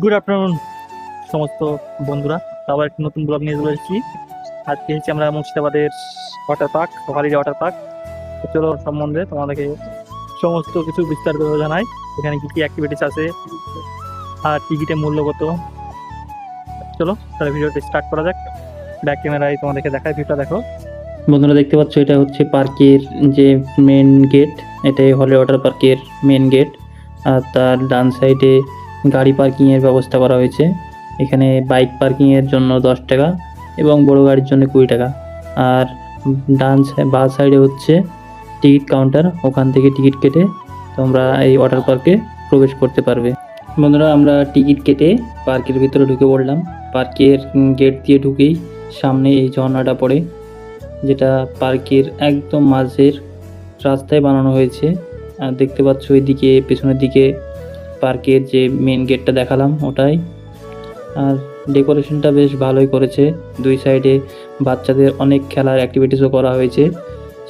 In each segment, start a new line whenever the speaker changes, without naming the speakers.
Good afternoon সমস্ত বন্ধুরা। আবার একটি নতুন ব্লগ নিয়ে চলে এসেছি। আজকে হচ্ছে আমরা মুর্শিদাবাদের water park holiday water park চলো সম্বন্ধে তোমাদেরকে সমস্ত কিছু বিস্তারিত জানাই। এখানে কী কী অ্যাক্টিভিটিস আছে, আর টিকিটের মূল্য কত চলো তাহলে ভিডিওটি স্টার্ট করা যাক। ব্যাক ক্যামেরায় তোমাদেরকে দেখায় ভিডিওটা দেখো।
বন্ধুরা দেখতে পাচ্ছ, এটা হচ্ছে পার্কের যে মেন গেট এটাই হলে ওয়াটার পার্কের মেন গেট আর তার ডান সাইডে গাড়ি পার্কিংয়ের ব্যবস্থা করা হয়েছে। এখানে বাইক পার্কিংয়ের জন্য দশ টাকা এবং বড় গাড়ির জন্য কুড়ি টাকা। আর ডান বা সাইডে হচ্ছে টিকিট কাউন্টার। ওখান থেকে টিকিট কেটে তোমরা এই ওয়াটার পার্কে প্রবেশ করতে পারবে। বন্ধুরা, আমরা টিকিট কেটে পার্কের ভিতরে ঢুকে পড়লাম। পার্কের গেট দিয়ে ঢুকেই সামনে এই ঝর্ণাটা পড়ে, যেটা পার্কের একদম মাঝের রাস্তায় বানানো হয়েছে। আর দেখতে পাচ্ছ ওইদিকে, পেছনের দিকে পার্কের যে মেন গেটটা দেখালাম ওটাই। আর ডেকোরেশনটা বেশ ভালোই করেছে। দুই সাইডে বাচ্চাদের অনেক খেলার অ্যাক্টিভিটিসও করা হয়েছে।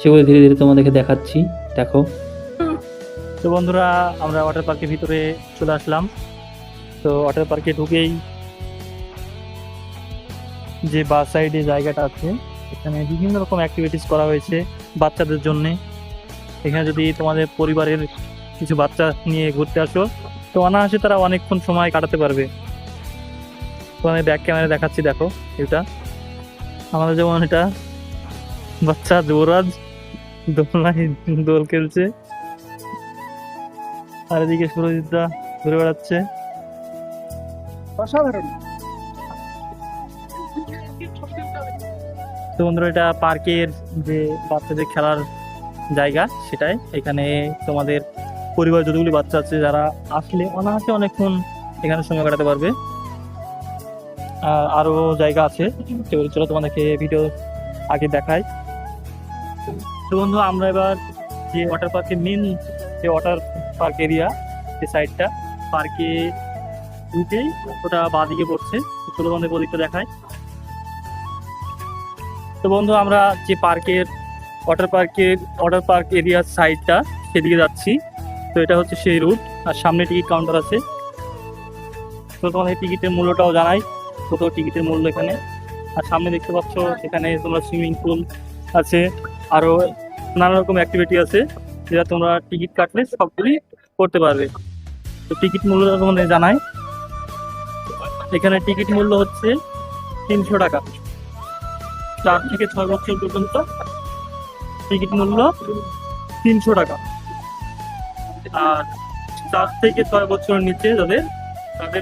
সেগুলো ধীরে ধীরে তোমাদেরকে দেখাচ্ছি। দেখো।
তো বন্ধুরা, আমরা ওয়াটার পার্কের ভিতরে চলে আসলাম। তো ওয়াটার পার্কে ঢুকেই যে বাস সাইডে জায়গাটা আছে, এখানে বিভিন্ন রকম অ্যাক্টিভিটিস করা হয়েছে বাচ্চাদের জন্যে। এখানে যদি তোমাদের পরিবারের কিছু বাচ্চা নিয়ে ঘুরতে আসো তো অনায়াসে তারা অনেকক্ষণ সময় কাটাতে পারবে। তো আমি ব্যাক ক্যামেরা দেখাচ্ছি দেখো এটা। আমাদের যেমন এটা বাচ্চা যুবরাজ দোলনায় দোল খেলছে। আর এদিকে সুরজিৎদা ঘুরে বেড়াচ্ছে।
অসাধারণ।
তো বন্ধুরা এটা পার্কের যে বাচ্চাদের খেলার জায়গা সেটাই। এখানে তোমাদের পরিবার যতগুলি বাচ্চা আছে, যারা আসলে অনাহাসে অনেকক্ষণ এখানে সময় কাটাতে পারবে। আর আরও জায়গা আছে চলো তোমাদেরকে ভিডিও আগে দেখাই। তো বন্ধু, আমরা এবার যে ওয়াটার পার্কের মেন যে ওয়াটার পার্ক এরিয়া যে সাইডটা পার্কে ঢুকেই ওটা বাঁদিকে পড়ছে। তো চলো তোমাদের ওদিকটা দেখায় তো বন্ধু, আমরা যে পার্কের ওয়াটার পার্কের ওয়াটার পার্ক এরিয়ার সাইডটা সেদিকে যাচ্ছি। তো এটা হচ্ছে সেই রুট আর সামনে টিকিট কাউন্টার আছে। তো তোমাদের টিকিটের মূল্যটাও জানাই কত টিকিটের মূল্য এখানে। আর সামনে দেখতে পাচ্ছ এখানে তোমরা সুইমিং পুল আছে আরও নানা রকম অ্যাক্টিভিটি আছে, যেটা তোমরা টিকিট কাটলে সবগুলি করতে পারবে। তো টিকিট মূল্য তোমাদের জানাই। এখানে টিকিট মূল্য হচ্ছে তিনশো টাকা। চার থেকে ছয় বছর পর্যন্ত টিকিট মূল্য তিনশো টাকা। চার থেকে ছয় বছর নিচে যাদের, তাদের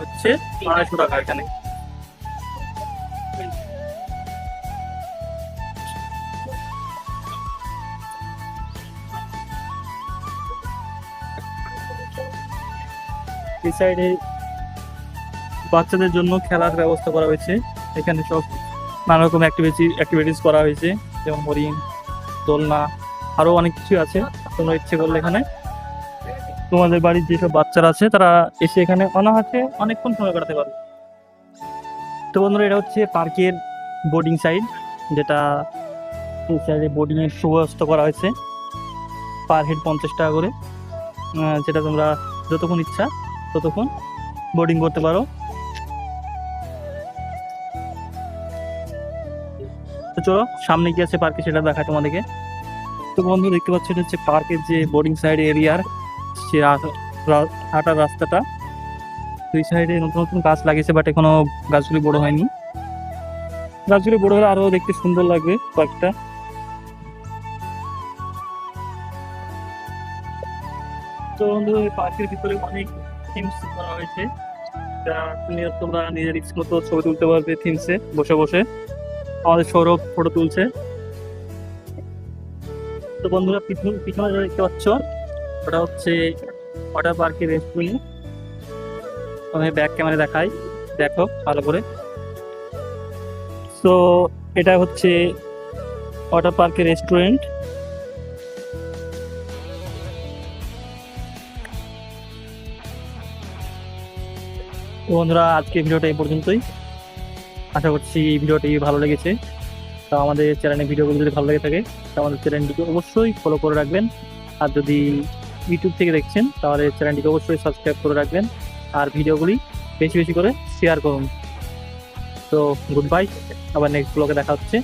হচ্ছে আড়াইশো টাকা এখানে। এই সাইডে বাচ্চাদের জন্য খেলার ব্যবস্থা করা হয়েছে। এখানে সব নানা রকম অ্যাক্টিভিটি অ্যাক্টিভিটিস করা হয়েছে। যেমন হরিণ, দোলনা আরও অনেক কিছু আছে। তোমরা ইচ্ছে করলে এখানে তোমাদের বাড়ির যেসব বাচ্চারা আছে, তারা এসে এখানে অনাহাসে অনেকক্ষণ সময় কাটাতে পারবে। তো বন্ধুরা, এটা হচ্ছে পার্কের বোর্ডিং সাইড যেটা এই সাইডে বোর্ডিংয়ের সুব্যবস্থা করা হয়েছে। পার হেড পঞ্চাশ টাকা করে। যেটা তোমরা যতক্ষণ ইচ্ছা ততক্ষণ বোর্ডিং করতে পারো। তো চলো, সামনে কি আছে পার্কে সেটা দেখা তোমাদেরকে। তো বন্ধু দেখতে পাচ্ছ, এটা হচ্ছে পার্কের যে বোর্ডিং সাইড এরিয়ার সে হাঁটার রাস্তাটা। দুই সাইডে নতুন নতুন গাছ লাগিয়েছে বাট এখনও গাছগুলি বড় হয়নি। গাছগুলি বড় হলে আরও দেখতে সুন্দর লাগবে পার্কটা। তো বন্ধু পার্কের ভিতরে অনেক থিমস করা হয়েছে। যা তুমি তোমরা নিজের ইচ্ছে মতো ছবি তুলতে পারবে থিমসে বসে বসে। আমাদের সৌরভ ফটো তুলছে। তো বন্ধুরা, পিছনে পিছনে দেখতে পাচ্ছ ওটা হচ্ছে ওয়াটার পার্কের রেস্টুরেন্ট আমি ব্যাক ক্যামেরা দেখাই, দেখো, ভালো করে। তো এটা হচ্ছে ওয়াটার পার্কের রেস্টুরেন্ট তো বন্ধুরা, আজকে ভিডিওটা এই পর্যন্তই। আশা করছি ভিডিওটি ভালো লেগেছে। তো আমাদের চ্যানেলে ভিডিওগুলো যদি ভালো লেগে থাকে, তো আমাদের চ্যানেলটিকে অবশ্যই ফলো করে রাখবেন। আর যদি ইউটিউব থেকে দেখছেন, তাহলে চ্যানেলটিকে অবশ্যই সাবস্ক্রাইব করে রাখবেন আর ভিডিওগুলি বেশি বেশি করে শেয়ার করুন। তো গুড বাই আবার নেক্সট ব্লগে দেখা হচ্ছে।